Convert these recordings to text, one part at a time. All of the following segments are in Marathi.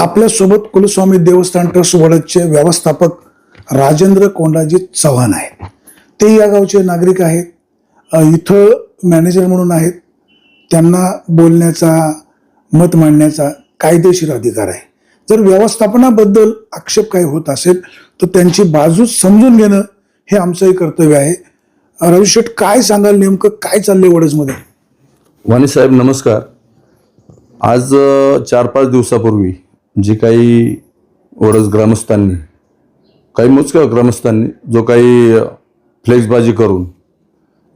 आपल्यासोबत कुलस्वामी देवस्थान ट्रस्ट वडदचे व्यवस्थापक राजेंद्र कोंडाजी चव्हाण आहेत. ते या गावचे नागरिक आहेत. इथं मॅनेजर म्हणून आहेत. त्यांना बोलण्याचा मत मांडण्याचा कायदेशीर अधिकार आहे. जर व्यवस्थापनाबद्दल आक्षेप काही होत असेल तर त्यांची बाजू समजून घेणं हे आमचंही कर्तव्य आहे. रविशेठ काय सांगाल नेमकं? काय चाललंय वडजमध्ये वाणी साहेब नमस्कार. आज चार पाच दिवसापूर्वी जी काही वडस ग्रामस्थांनी काही मोजक्या ग्रामस्थांनी जो काही फ्लेक्सबाजी करून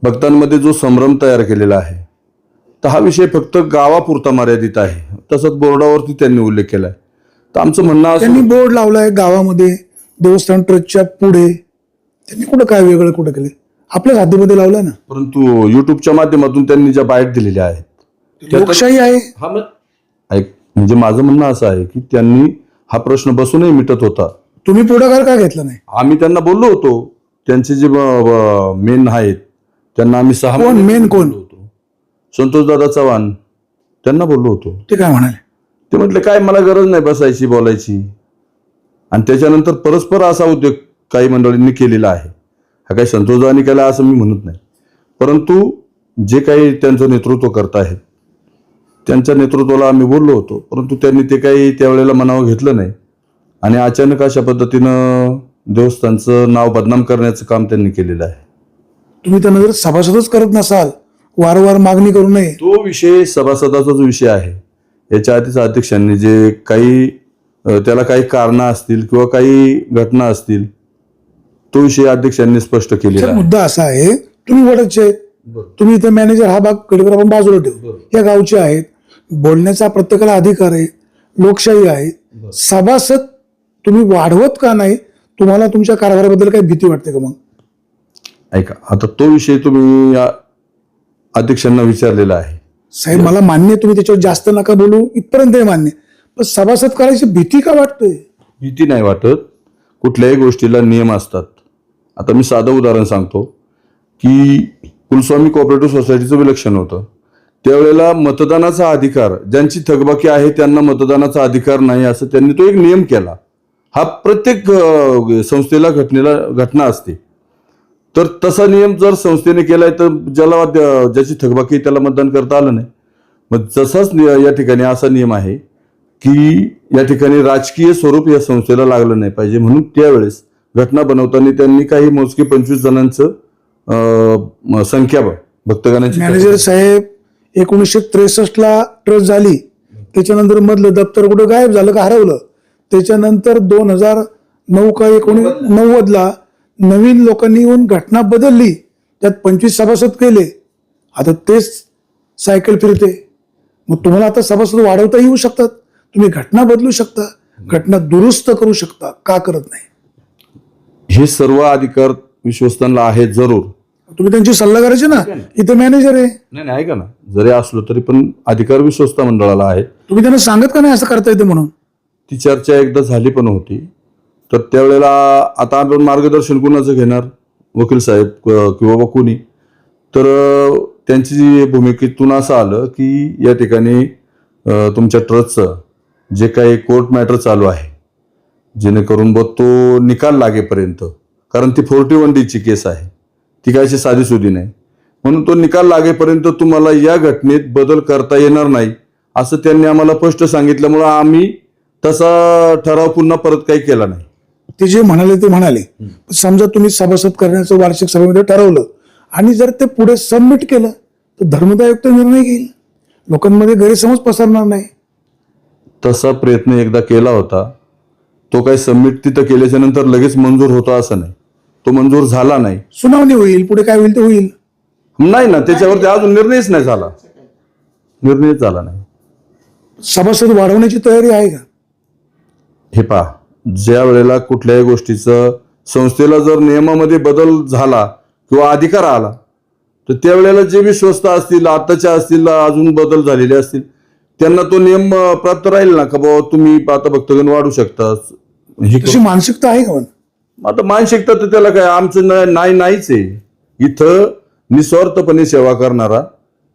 भक्तांमध्ये जो संभ्रम तयार केलेला आहे तर हा विषय फक्त गावापुरता मर्यादित आहे. तसंच बोर्डावरती त्यांनी उल्लेख केला आहे तर आमचं म्हणणं असं त्यांनी बोर्ड लावलाय गावामध्ये देवस्थान ट्रस्टच्या पुढे. त्यांनी कुठं काय वेगळं कुठं केलं आपल्याच हद्दीमध्ये लावलंय ना. परंतु युट्यूबच्या माध्यमातून त्यांनी ज्या बाईट दिलेल्या आहेत लोकशाही आहे. हा मग ऐक म्हणजे माझं म्हणणं असं आहे की त्यांनी हा प्रश्न बसूनही मिटत होता. तुम्ही पुढाकार का घेतला नाही? आम्ही त्यांना बोललो होतो. त्यांचे जे मेन आहेत त्यांना आम्ही सहा कोण? महिने main कोण? बोललो होतो. संतोष दादा चव्हाण त्यांना बोललो होतो. ते काय म्हणाले? ते म्हटले काय मला गरज नाही बसायची बोलायची. आणि त्याच्यानंतर परस्पर असा उद्योग काही मंडळींनी केलेला आहे. हा काही संतोष दादांनी केला असं मी म्हणत नाही. परंतु जे काही त्यांचं नेतृत्व करत आहेत त्यांच्या नेतृत्वाला आम्ही बोललो होतो. परंतु त्यांनी ते काही त्यावेळेला मनावर घेतलं नाही. आणि अचानक अशा पद्धतीनं देवस्थानचं नाव बदनाम करण्याचं काम त्यांनी केलेलं आहे. तुम्ही त्यांना जर सभासदच करत नसाल वारंवार मागणी करू नये. तो विषय सभासदाचा जो विषय आहे. याच्या आधीच अध्यक्षांनी जे काही त्याला काही कारणं असतील किंवा काही घटना असतील तो विषय अध्यक्षांनी स्पष्ट केलेला आहे. मुद्दा असा आहे तुम्ही आहेत. तुम्ही इथे मॅनेजर हा भागकडे आपण बाजूला ठेवू. या गावचे आहेत. बोलण्याचा प्रत्येकाला अधिकार आहे लोकशाही आहे. सभासद तुम्ही वाढवत का नाही तुम्हाला तुमच्या कारभाराबद्दल काही भीती वाटते का मग? ऐका आता तो विषय तुम्ही या अध्यक्षांना विचारलेला आहे. साहेब मला मान्य आहे, तुम्ही त्याच्यावर जास्त नका बोलू इथपर्यंत मान्य. पण सभासद करायची भीती का वाटतोय भीती नाही वाटत. कुठल्याही गोष्टीला नियम असतात. आता मी साधं उदाहरण सांगतो की कुलस्वामी कोऑपरेटिव्ह सोसायटीचं विलक्षण होतं. त्यावेळेला मतदानाचा अधिकार ज्यांची थकबाकी आहे त्यांना मतदानाचा अधिकार नाही असं त्यांनी तो एक नियम केला. हा प्रत्येक संस्थेला घटनेला घटना असते. तर तसा नियम जर संस्थेने केलाय तर ज्याला ज्याची थकबाकी त्याला मतदान करता आलं नाही. मग जसाच या ठिकाणी असा नियम आहे की या ठिकाणी राजकीय स्वरूप या संस्थेला लागलं नाही पाहिजे म्हणून त्यावेळेस घटना बनवताना त्यांनी काही मोजके पंचवीस जणांचं संख्या भक्तगणांची मॅनेजर साहेब एकोणीसशे त्रेसष्ट ला ट्रस्ट झाली. त्याच्यानंतर मधलं दप्तर कुठं गायब झालं का हरवलं. त्याच्यानंतर दोन हजार नऊ का एकोणीस नव्वद ला नवीन लोकांनी येऊन घटना बदलली. त्यात पंचवीस सभासद केले. आता तेच सायकल फिरते. मग तुम्हाला आता सभासद वाढवता येऊ शकतात. तुम्ही घटना बदलू शकता. घटना दुरुस्त करू शकता. का करत नाही? हे सर्व अधिकार विश्वस्तांना आहेत जरूर. तुम्ही त्यांची सल्ला करायची ना? इथे मॅनेजर आहे. नाही नाही ऐका ना. जरी असलो तरी पण अधिकार विश्वस्त मंडळाला आहेत तुम्ही त्यांना सांगत का नाही असं करता येते म्हणून? ती चर्चा एकदा झाली पण होती. तर त्यावेळेला आता आपण मार्गदर्शन कुणाचं घेणार? वकील साहेब किंवा बा कोणी? तर त्यांची जी भूमिकेतून असं आलं की या ठिकाणी तुमच्या ट्रस्टचं जे काही कोर्ट मॅटर चालू आहे जेणेकरून बघ तो निकाल लागेपर्यंत कारण ती फोर्टी वन डीची केस आहे. ती काय अशी साधीसुधी नाही. म्हणून तो निकाल लागेपर्यंत तुम्हाला या घटनेत बदल करता येणार नाही असं त्यांनी आम्हाला स्पष्ट सांगितल्यामुळं आम्ही तसा ठराव पुन्हा परत काही केला नाही. ते जे म्हणाले ते म्हणाले. समजा तुम्ही सभासद करण्याचं वार्षिक सभेमध्ये ठरवलं आणि जर ते पुढे सबमिट केलं तर धर्मदायुक्त निर्णय घेईल. लोकांमध्ये गैरसमज पसरणार नाही. तसा प्रयत्न एकदा केला होता तो काही सबमिट तिथं केल्याच्यानंतर लगेच मंजूर होता असं नाही. तो मंजूर झाला नाही. सुनावणी होईल पुढे काय होईल ते होईल. नाही ना त्याच्यावरती अजून निर्णयच नाही झाला. निर्णयच झाला नाही. सभासद वाढवण्याची तयारी आहे का? हे पहा ज्या वेळेला कुठल्याही गोष्टीचं संस्थेला जर नियमामध्ये बदल झाला किंवा अधिकार आला तर त्यावेळेला जे विश्वस्त असतील आताच्या असतील अजून बदल झालेले असतील त्यांना तो नियम प्राप्त राहील ना का बाबा तुम्ही आता भक्तगण वाढू शकता? हे मानसिकता आहे का आता मानसिकता तर त्याला काय आमचं नाही नाहीच आहे. इथं निस्वार्थपणे सेवा करणारा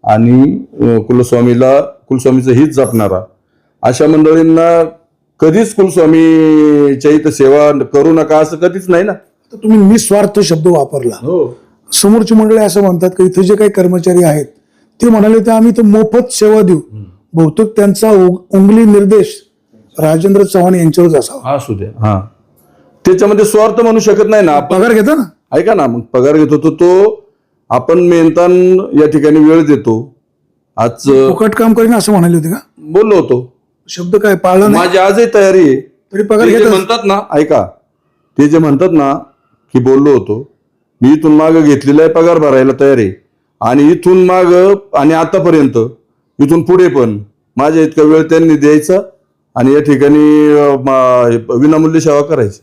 आणि कुलस्वामीला कुलस्वामीचं हित जपणारा अशा मंडळींना कधीच कुलस्वामीच्या इथं सेवा करू नका असं कधीच नाही ना. तर तुम्ही निस्वार्थ शब्द वापरला. हो. समोरची मंडळी असं म्हणतात की इथे जे काही कर्मचारी आहेत ते म्हणाले ते आम्ही तर मोफत सेवा देऊ. बहुतेक त्यांचा उग- उंगली निर्देश राजेंद्र चव्हाण यांच्यावरच असावा. असू द्या. हा. त्याच्यामध्ये स्वार्थ म्हणू शकत नाही ना आपण. पगार घेता ना? ऐका ना मग पगार घेतो तर तो आपण मेहनतान या ठिकाणी वेळ देतो. आज फुकट काम करीन असं म्हणाले होते का? बोललो होतो. शब्द काय पाळला नाही? माझी आजही तयारी आहे. तरी पगार ते जे घेतात म्हणतात ना ऐका ते जे म्हणतात ना की बोललो होतो मी इथून माग घेतलेला आहे पगार भरायला तयार आहे. आणि इथून माग आणि आतापर्यंत इथून पुढे पण माझ्या इतका वेळ त्यांनी द्यायचा आणि या ठिकाणी अं, मा- विनामूल्य सेवा करायची.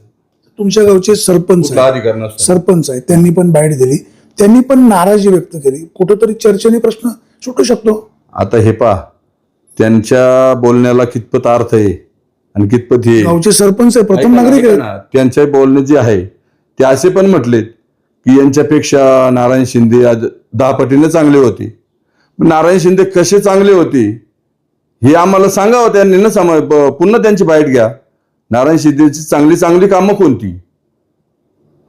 तुमच्या गावचे सरपंच आहेत. सरपंच आहे त्यांनी पण बाईट दिली. त्यांनी पण नाराजी व्यक्त केली. कुठंतरी चर्चेने प्रश्न सुटू शकतो. आता हे पहा. त्यांच्या बोलण्याला कितपत अर्थ आहे आणि कितपत हे आहे. गावचे सरपंच आहे प्रथम नागरिक ऐका आहेत. ना, त्यांचे बोलणे जे आहे ते असे पण म्हटलेत की यांच्यापेक्षा नारायण शिंदे आज दहा पटीने चांगले होते. नारायण शिंदे कसे चांगले होते हे आम्हाला सांगावं. त्यांनी ना प- पुन्हा त्यांची बाईट घ्या. नारायण शिंदेची चांगली चांगली कामं कोणती?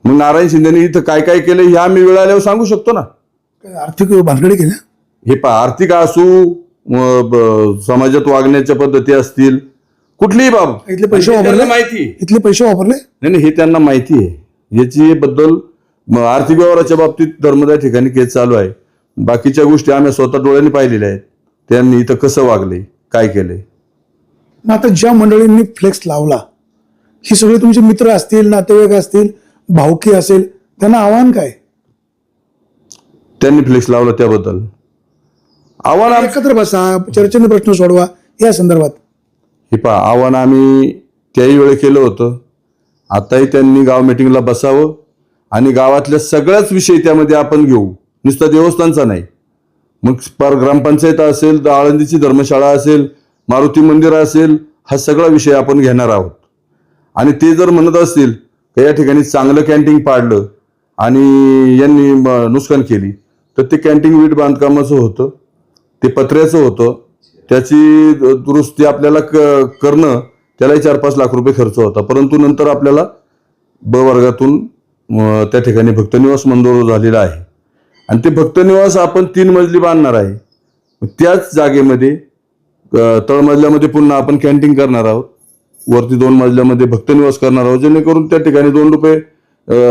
मग नारायण शिंदेने इथं काय काय केलं हे आम्ही वेळ आल्यावर सांगू शकतो ना? काय आर्थिक भानगडी केल्या? हे पहा आर्थिक असू समाजात वागण्याच्या पद्धती असतील कुठलीही बाब. इथले पैसे वापरले? माहिती. इथले पैसे वापरले? नाही नाही हे त्यांना माहिती आहे. याची बद्दल म, आर्थिक व्यवहाराच्या बाबतीत धर्मदाय ठिकाणी केस चालू आहे. बाकीच्या गोष्टी आम्ही स्वतः डोळ्यांनी पाहिलेल्या आहेत. त्यांनी इथं कसं वागले काय केले? मग आता ज्या मंडळींनी फ्लेक्स लावला ही सगळे तुमचे मित्र असतील नातेवाईक असतील भावकी असेल त्यांना आव्हान काय? त्यांनी फ्लेक्स लावला त्याबद्दल. आव्हान एकत्र बसा चर्चेने प्रश्न सोडवा या संदर्भात. हे पहा आव्हान आम्ही त्याही वेळी केलं होतं. आताही त्यांनी गाव मिटिंगला बसावं आणि गावातल्या सगळ्याच विषय त्यामध्ये आपण घेऊ. नुसता देवस्थानचा नाही. मग पर ग्रामपंचायत असेल तर आळंदीची धर्मशाळा असेल मारुती मंदिर असेल हा सगळा विषय आपण घेणार आहोत. आणि ते जर म्हणत असतील का या ठिकाणी चांगलं कॅन्टीन पाडलं आणि यांनी म- नुकसान केली तर ते कॅन्टीन वीट बांधकामाचं होतं ते पत्र्याचं होतं त्याची दुरुस्ती आपल्याला क- करणं त्यालाही चार पाच लाख रुपये खर्च होता. परंतु नंतर आपल्याला ब वर्गातून त्या ठिकाणी भक्तनिवास मंजूर झालेला आहे. आणि ते भक्तनिवास आपण तीन मजली बांधणार आहे. त्याच जागेमध्ये तळमजल्यामध्ये पुन्हा आपण कॅन्टीन करणार आहोत. वरती दोन मजल्यामध्ये भक्तनिवास करणार आहोत जेणेकरून त्या ठिकाणी दोन रुपये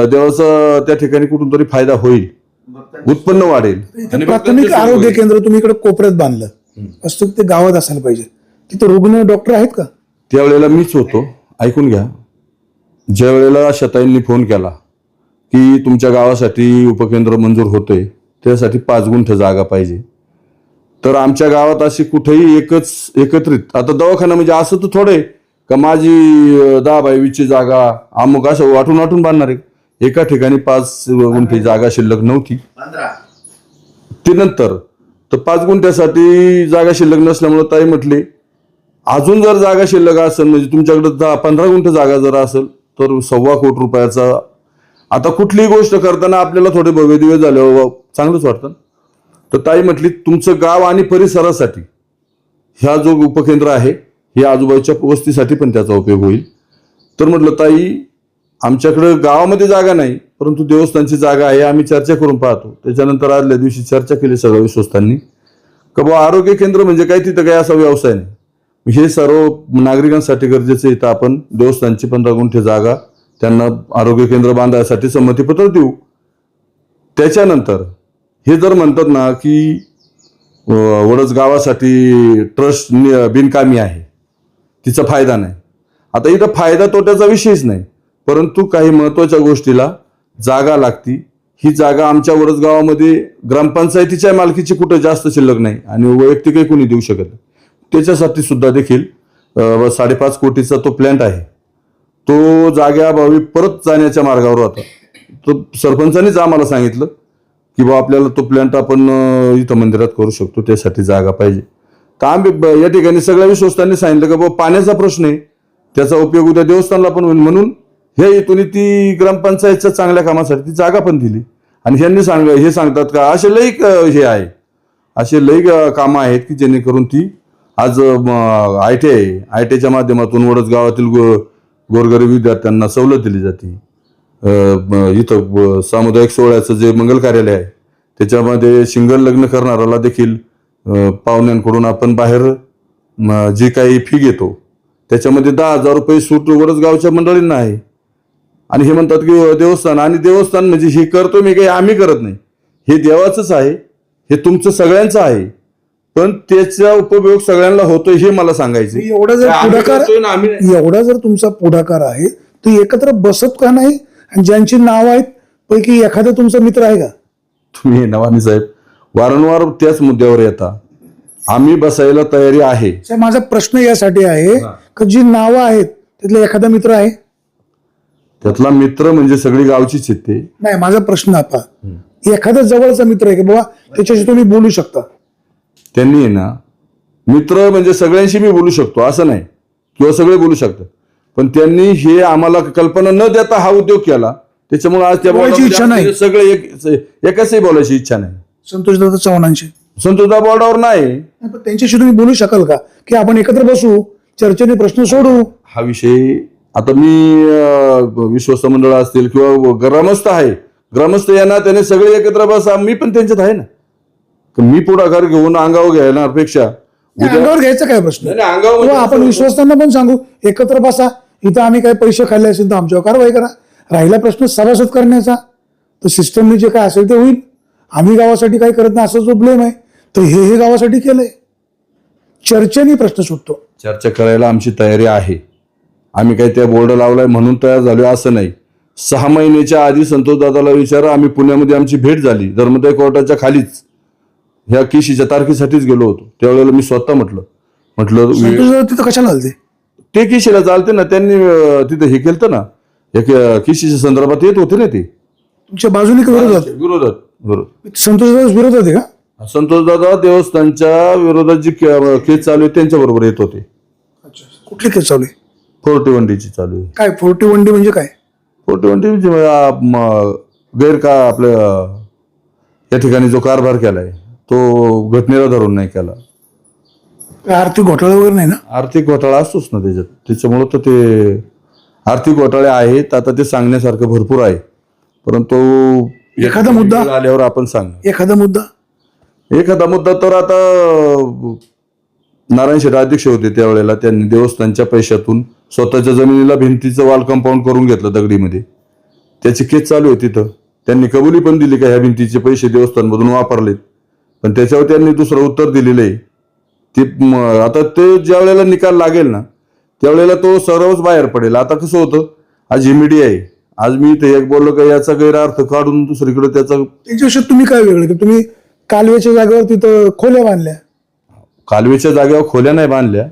देवाचा त्या ठिकाणी कुठून तरी फायदा होईल. उत्पन्न वाढेल. इथे प्राथमिक आरोग्य केंद्र तुम्ही इकडे कोपऱ्यात बांधलं. असतं ते गावात असायला पाहिजे. तिथे रुग्ण डॉक्टर आहेत का? त्यावेळेला मीच होतो. ऐकून घ्या. ज्या वेळेला शताईंनी फोन केला की तुमच्या गावासाठी उपकेंद्र मंजूर होतंय त्यासाठी पाच गुंठ जागा पाहिजे. तर आमच्या गावात अशी कुठेही एकच एकत्रित. आता दवाखाना म्हणजे असं तर थोडे का माझी दहा बाय वीसची जागा अमुक असं वाटून वाटून बांधणार आहे. एका ठिकाणी पाच गुंठी जागा शिल्लक नव्हती. ते नंतर. तर पाच गुंठ्यासाठी जागा शिल्लक नसल्यामुळे ताई म्हटली अजून जर जागा शिल्लक असेल म्हणजे तुमच्याकडे दहा पंधरा गुंठ जागा जर असेल तर सव्वा कोटी रुपयाचा. आता कुठलीही गोष्ट करताना आपल्याला थोडे भव्य दिवस झाले चांगलंच वाटतं तर ताई म्हटली तुमचं गाव आणि परिसरासाठी ह्या जो उपकेंद्र आहे हे आजूबाजूच्या वस्तीसाठी पण त्याचा उपयोग होईल. तर म्हटलं ताई आमच्याकडं गावामध्ये जागा नाही परंतु देवस्थानची जागा आहे आम्ही चर्चा करून पाहतो. त्याच्यानंतर आदल्या दिवशी चर्चा केली सगळ्या विश्वस्तांनी. का बुवा आरोग्य केंद्र म्हणजे काय तिथं काय असा व्यवसाय नाही. हे सर्व नागरिकांसाठी गरजेचं आहे. तर आपण देवस्थानची पंधरा गुंठे जागा त्यांना आरोग्य केंद्र बांधायसाठी संमतीपत्र देऊ. त्याच्यानंतर हे जर म्हणतात ना की अं, वडच गावासाठी ट्रस्ट बिनकामी आहे. तिचा फायदा नाही. आता इथं फायदा तोट्याचा विषयच नाही. परंतु काही महत्त्वाच्या गोष्टीला जागा लागती. ही जागा आमच्या वरसगावामध्ये ग्रामपंचायतीच्या मालकीची कुठं जास्त शिल्लक नाही आणि वैयक्तिकही कोणी देऊ शकत त्याच्यासाठी सुद्धा देखील साडेपाच कोटीचा तो प्लॅन्ट आहे. तो जाग्याभावी परत जाण्याच्या मार्गावर होता. तो सरपंचानेच आम्हाला सांगितलं. की आपल्याला तो प्लॅन्ट आपण इथं मंदिरात करू शकतो त्यासाठी जागा पाहिजे. तर आम्ही या ठिकाणी सगळ्या विश्वस्तांनी सांगितलं की बाबा पाण्याचा प्रश्न आहे. त्याचा उपयोग उद्या देवस्थानला पण होईल म्हणून हे इथून ती ग्रामपंचायतच्या चांगल्या कामासाठी ती जागा पण दिली. आणि ह्यांनी सांग हे सांगतात का असे लई हे आहे. असे लई कामं आहेत की जेणेकरून ती आज I T I I T आयच्या माध्यमातून वडस गावातील गो गोरगरीब विद्यार्थ्यांना सवलत दिली जाते. इथं सामुदायिक सोहळ्याचं जे मंगल कार्यालय आहे त्याच्यामध्ये शिंगल लग्न करणाऱ्याला देखील पाहुण्यांकडून आपण बाहेर म, जी काही फी घेतो त्याच्यामध्ये दहा हजार रुपये सूट वरच गावच्या मंडळींना आहे. आणि हे म्हणतात की देवस्थान आणि देवस्थान म्हणजे हे करतो मी काही आम्ही करत नाही. हे देवाचंच आहे हे तुमचं सगळ्यांचं आहे पण त्याचा उपयोग सगळ्यांना होतोय हे मला सांगायचं एवढा जर पुढाकार. एवढा जर तुमचा पुढाकार आहे तर एकत्र बसत का नाही? आणि ज्यांची नाव आहेत पैकी एखादा तुमचा मित्र आहे का? तुम्ही नवानी साहेब वारंवार त्याच मुद्द्यावर येता. आम्ही बसायला तयारी आहे. साहेब, माझा प्रश्न यासाठी आहे की जी नावं आहेत त्यातला एखादा मित्र आहे? त्यातला मित्र म्हणजे सगळी गावचीच आहेत ते. नाही माझा प्रश्न आता एखादा जवळचा मित्र आहे की? बाबा त्याच्याशी तुम्ही बोलू शकता. त्यांनी आहे ना मित्र म्हणजे सगळ्यांशी मी बोलू शकतो असं नाही. किंवा सगळे बोलू शकतात. पण त्यांनी हे आम्हाला कल्पना न देता हा उद्योग केला. त्याच्यामुळे आज त्या बोलायची इच्छा नाही. सगळे एक एकाचही बोलायची इच्छा नाही. संतोष दादा चव्हाणांशी. संतोषदा बोर्डावर नाही. नाही, पण त्यांच्याशी तुम्ही बोलू शकाल का? की आपण एकत्र बसू चर्चेने प्रश्न सोडू? हा विषय आता मी अं, विश्वस्त मंडळ असतील किंवा ग्रामस्थ आहे. ग्रामस्थ यांना त्याने सगळे एकत्र बसा मी पण त्यांच्यात आहे ना. तर मी पुढाकार घेऊन अंगावर घेण्यापेक्षा नाही, अंगावर घ्यायचा काय प्रश्न? नाही, नाही, अंगावर किंवा म्हणजे आपण विश्वस्तांना पण सांगू एकत्र बसा इथं आम्ही काही पैसे खाल्ले असेल तर आमच्यावर कारवाई करा. राहिला प्रश्न सभासद करण्याचा. तर सिस्टमने जे काय असेल ते होईल. आम्ही गावासाठी काही करत नाही असा जो ब्लेम आहे तर हे हे गावासाठी केलंय. चर्चेने प्रश्न सुटतो. चर्चा करायला आमची तयारी आहे. आम्ही काही त्या बोर्ड लावलाय म्हणून तयार झालो असं नाही. सहा महिन्याच्या आधी संतोष दादाला विचारा आम्ही पुण्यामध्ये आमची भेट झाली. धर्मदाय कोर्टाच्या खालीच. ह्या किशीच्या तारखेसाठीच गेलो होतो. त्यावेळेला मी स्वतः म्हटलं. म्हटलं तिथं कशाला आलते? ते किशीला चालते ना त्यांनी तिथं हे केलं ना एक किशीच्या संदर्भात येत होते ना ते. तुमच्या बाजूने का विरोधात? विरोधात बरोबर. संतोष दादा विरोधात आहे का? संतोष दादा देवस्थानच्या विरोधात जी के- केस चालू आहे त्यांच्या बरोबर येत होते. कुठली केस चालू आहे? फोर्टी वनडीची चालू आहे. काय फोर्टी वन डी म्हणजे काय? फोर्टी वनडी म्हणजे अं, म- गैर का आपल्या या ठिकाणी जो कारभार केलाय तो घटनेला धरून नाही केला. आर्थिक घोटाळा वगैरे नाही ना? आर्थिक घोटाळा असतोच ना त्याच्यात. त्याच्यामुळं तर ते आर्थिक घोटाळे आहेत आता ते सांगण्यासारखं भरपूर आहे. परंतु एखादा मुद्दा? आल्यावर आपण सांग. एखादा मुद्दा? एखादा मुद्दा तर आता नारायण शेठ अध्यक्ष होते त्यावेळेला त्यांनी देवस्थानच्या पैशातून स्वतःच्या जमिनीला भिंतीचं वाल कंपाऊंड करून घेतलं दगडीमध्ये. त्याची केस चालू आहे तिथं. त्यांनी कबुली पण दिली का ह्या भिंतीचे पैसे देवस्थानमधून वापरलेत. पण त्याच्यावर त्यांनी दुसरं उत्तर दिलेलं आहे. ते आता ते ज्या वेळेला निकाल लागेल ना त्यावेळेला तो सर्वच बाहेर पडेल. आता कसं होतं आज ही मीडिया आहे. आज मी इथे एक बोललो का याचा गैरअर्थ काढून दुसरीकडे त्याचा त्याच्याविषयी तुम्ही काय वेगळं तुम्ही कालव्याच्या जागेवर तिथं खोल्या बांधल्या. कालवेच्या जागेवर खोल्या नाही बांधल्या.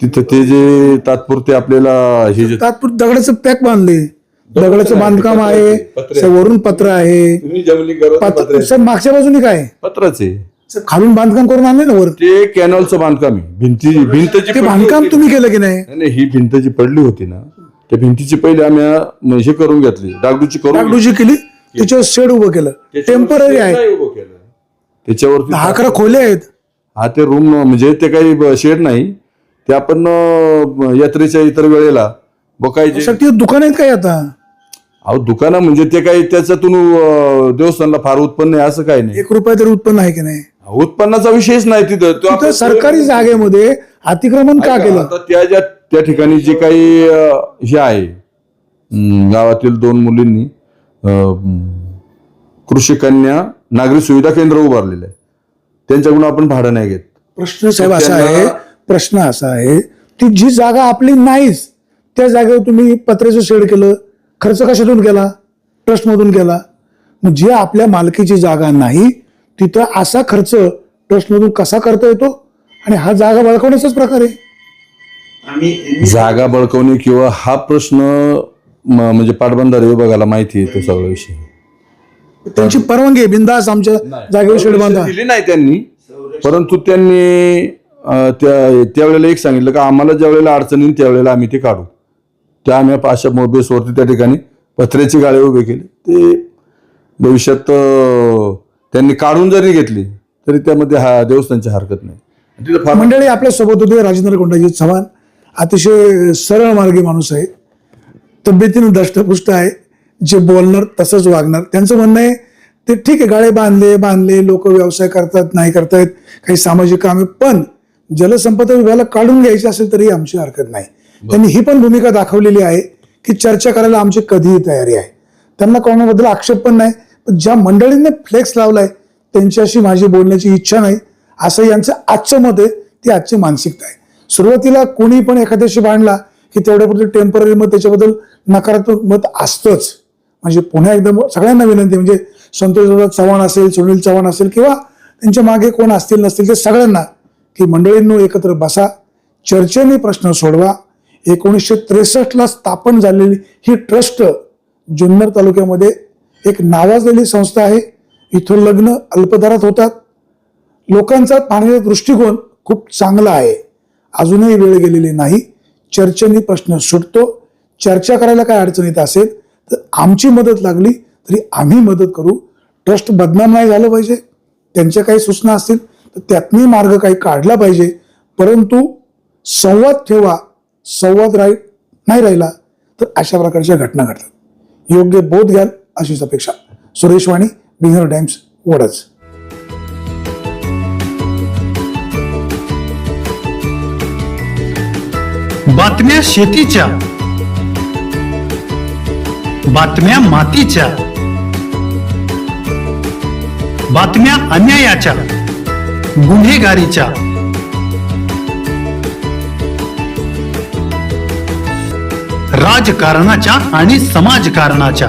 तिथं ते जे तात्पुरते आपल्याला हे जे तात्पुरतं दगडाचं पॅक बांधले. दगडाचं बांधकाम आहे पत्रे. वरून पत्र आहे. पत्र सर मागच्या बाजूने काय आहे? पत्रच खालून बांधकाम करून आणले ना वर? ते कॅनॉलचं बांधकाम आहे. भिंती भिंत ते पडली बांधकाम होती. तुम्ही केलं की नाही? नाही, ही भिंत जी पडली होती ना. त्या भिंतीची पहिले आम्ही अं, हे करून घेतली. डागडुची करून डागडुजी केली. त्याच्यावर शेड उभं केलं. टेंपररी आहे. उभं केलं. त्याच्यावरती दहा अकरा खोल्या आहेत. हा ते रूम म्हणजे ते काही शेड नाही. ते आपण अं, यात्रेच्या इतर वेळेला बघायचे ते दुकान आहेत काय आता? अहो दुकानं म्हणजे ते काही त्याच्यातून अं, देवस्थानला फार उत्पन्न आहे असं काही नाही. एक रुपया तरी उत्पन्न आहे की नाही? उत्पन्नाचा विषयच नाही तिथं. तो तिथं आपण- सरकारी जागेमध्ये अतिक्रमण का केलं? आता त्या ज्या त्या ठिकाणी जे काही अं, हे आहे अं, गावातील दोन मुलींनी अं, कृषी कन्या नागरी सुविधा केंद्र उभारलेलं आहे. त्यांच्याकडून आपण भाडं नाही घेत. प्रश्न साहेब असा त्यांना- आहे प्रश्न असा आहे की जी जागा आपली नाहीच त्या जागेवर तुम्ही पत्र्याचं शेड केलं खर्च कशातून केला? ट्रस्टमधून केला. मग जे आपल्या मालकीची जागा नाही तिथं असा खर्च ट्रस्टमधून कसा करता येतो? आणि हा जागा बळकवण्याचाच प्रकार आहे. आम्ही जागा बळकवणे किंवा हा प्रश्न म- म्हणजे पाटबंधारे विभागाला माहिती आहे तो सगळा विषय. त्यांची परवानगी आहे बिंदास आमच्या जागेवर शेड बांधा. दिली नाही त्यांनी. परंतु त्यांनी त्यावेळेला एक सांगितलं का आम्हाला ज्या वेळेला अडचण येईल त्यावेळेला आम्ही ते काढू. त्या आम्ही अशा बेसवरती त्या ठिकाणी पत्र्याची गाळे उभे केले. ते भविष्यात त्यांनी काढून जरी घेतली तरी त्यामध्ये हा देवस्थानची हरकत नाही. तिथं फार मंडळी आपल्यासोबत होते राजेंद्र कोंडाजी चव्हाण. अतिशय सरळ मार्गी माणूस आहे. तब्येतीनं दष्टपुष्ट आहे. जे बोलणार तसंच वागणार. त्यांचं म्हणणं आहे ते ठीक आहे गाळे बांधले बांधले लोक व्यवसाय करतात नाही करतायत काही सामाजिक कामे पण जलसंपदा विभागाला काढून घ्यायची असेल तरी आमची हरकत नाही. त्यांनी ही पण भूमिका दाखवलेली आहे की चर्चा करायला आमची कधीही तयारी आहे. त्यांना कोणाबद्दल आक्षेप पण नाही ज्या मंडळींनी फ्लेक्स लावलाय त्यांच्याशी माझी बोलण्याची इच्छा नाही. असं यांचं आजचं मत आहे ती आजची मानसिकता आहे. सुरुवातीला कोणी पण एखाद्याशी भांडला की तेवढ्यापुरतं टेंपररी मत त्याच्याबद्दल नकारात्मक मत असतंच. म्हणजे पुन्हा एकदा सगळ्यांना विनंती म्हणजे संतोष चव्हाण असेल सुनील चव्हाण असेल किंवा त्यांच्या मागे कोण असतील नसतील ते सगळ्यांना की मंडळींनो एकत्र बसा चर्चेने प्रश्न सोडवा. एकोणीसशे त्रेसष्टला स्थापन झालेली ही ट्रस्ट जुन्नर तालुक्यामध्ये एक नावाजलेली संस्था आहे. इथून लग्न अल्पदरात होतात. लोकांचा पाहण्याचा दृष्टिकोन खूप चांगला आहे. अजूनही वेळ गेलेली नाही. चर्चेने प्रश्न सुटतो. चर्चा करायला काय अडचण येत असेल तर आमची मदत लागली तरी आम्ही मदत करू. ट्रस्ट बदनाम नाही झालं पाहिजे. त्यांच्या काही सूचना असतील तर त्यातनी मार्ग काही काढला पाहिजे. परंतु संवाद ठेवा. संवाद राही नाही राहिला तर अशा प्रकारच्या घटना घडतात. योग्य बोध घ्याल. अशीच अपेक्षा सुरेश वाणी बिहार टाइम्स वडच बातम्या शेतीच्या. बातम्या मातीच्या. बातम्या अन्यायाच्या. गुन्हेगारीच्या. राजकारणाच्या आणि समाजकारणाच्या.